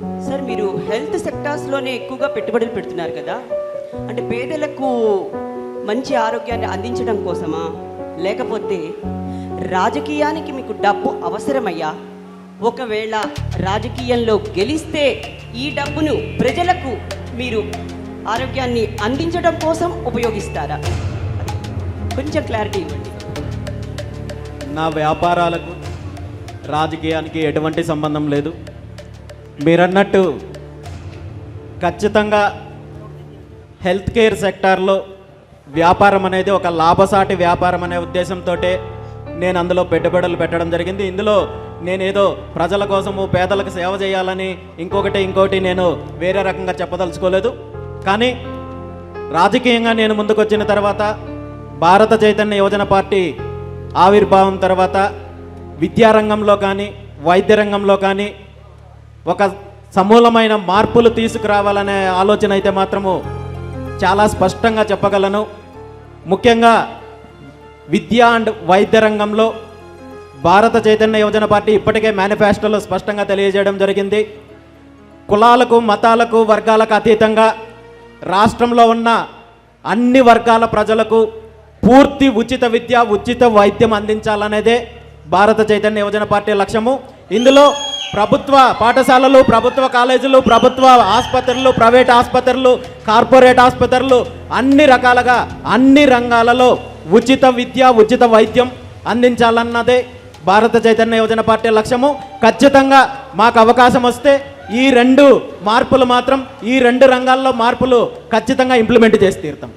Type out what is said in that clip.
Sir మీరు health సెక్టార్స్లోనే ఎక్కువగా పెట్టుబడులు పెడుతున్నారు కదా. అంటే పేదలకు మంచి ఆరోగ్యాన్ని అందించడం కోసమా? లేకపోతే రాజకీయానికి మీకు డబ్బు అవసరమయ్యా? ఒకవేళ రాజకీయంలో గెలిస్తే ఈ డబ్బును ప్రజలకు మీరు ఆరోగ్యాన్ని అందించడం కోసం ఉపయోగిస్తారా? కొంచెం క్లారిటీ ఇవ్వండి. నా వ్యాపారాలకు రాజకీయానికి ఎటువంటి సంబంధం లేదు. మీరన్నట్టు ఖచ్చితంగా హెల్త్ కేర్ సెక్టార్లో వ్యాపారం అనేది ఒక లాభసాటి వ్యాపారం అనే ఉద్దేశంతో నేను అందులో పెట్టుబడులు పెట్టడం జరిగింది. ఇందులో నేనేదో ప్రజల కోసము పేదలకు సేవ చేయాలని ఇంకొకటి ఇంకోటి నేను వేరే రకంగా చెప్పదలుచుకోలేదు. కానీ రాజకీయంగా నేను ముందుకొచ్చిన తర్వాత భారత చైతన్య యువజన పార్టీ ఆవిర్భావం తర్వాత విద్యారంగంలో కానీ వైద్య రంగంలో కానీ ఒక సమూలమైన మార్పులు తీసుకురావాలనే ఆలోచన అయితే మాత్రము చాలా స్పష్టంగా చెప్పగలను. ముఖ్యంగా విద్య అండ్ వైద్య రంగంలో భారత చైతన్య యువజన పార్టీ ఇప్పటికే మేనిఫెస్టోలో స్పష్టంగా తెలియజేయడం జరిగింది. కులాలకు మతాలకు వర్గాలకు అతీతంగా రాష్ట్రంలో ఉన్న అన్ని వర్గాల ప్రజలకు పూర్తి ఉచిత విద్య ఉచిత వైద్యం అందించాలనేదే భారత చైతన్య యువజన పార్టీ లక్ష్యము. ఇందులో ప్రభుత్వ పాఠశాలలు ప్రభుత్వ కాలేజీలు ప్రభుత్వ ఆసుపత్రులు ప్రైవేట్ ఆసుపత్రులు కార్పొరేట్ ఆసుపత్రులు అన్ని రకాలుగా అన్ని రంగాలలో ఉచిత విద్య ఉచిత వైద్యం అందించాలన్నదే భారత చైతన్య యువజన పార్టీ లక్ష్యము. ఖచ్చితంగా మాకు అవకాశం వస్తే ఈ రెండు మార్పులు మాత్రం ఈ రెండు రంగాల్లో మార్పులు ఖచ్చితంగా ఇంప్లిమెంట్ చేసి తీరుతాం.